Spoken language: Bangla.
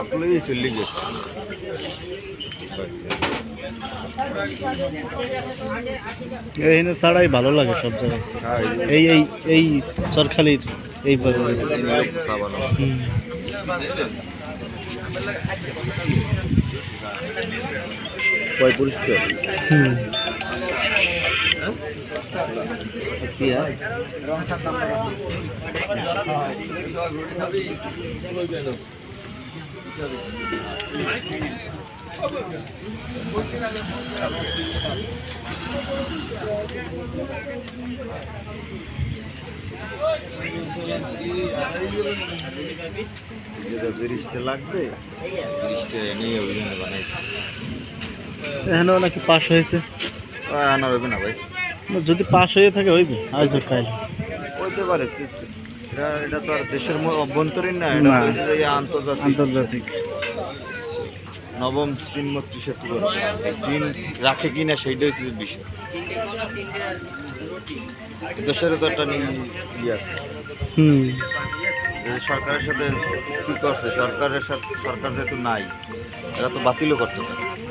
আপনার চল্লিশ ছাড়াই ভালো লাগে সব জায়গায়। এই এই এই সরকারির এই পরিষ্কার? লাগবে নিয়ে ওই জন্য বানাইছি এখানেও নাকি পাশ হয়েছে। আনা হবে না ভাই। যদি পাশ হয়ে থাকে হইবে। আজ খাইলে। হইতে পারে এটা এটা তো আর দেশের অভ্যন্তরীণ না এটা না। আন্তর্জাতিক। আন্তর্জাতিক। নবম চিনমত্রী সেতু। চীন রাখে কিনা সেইটা হচ্ছে বিষয়। দেশের তো একটা ইয়ে আছে। হুম। সরকারের সাথে কি করছে? সরকারের সাথে সরকার যেহেতু নাই এরা তো বাতিলও করতে পারে।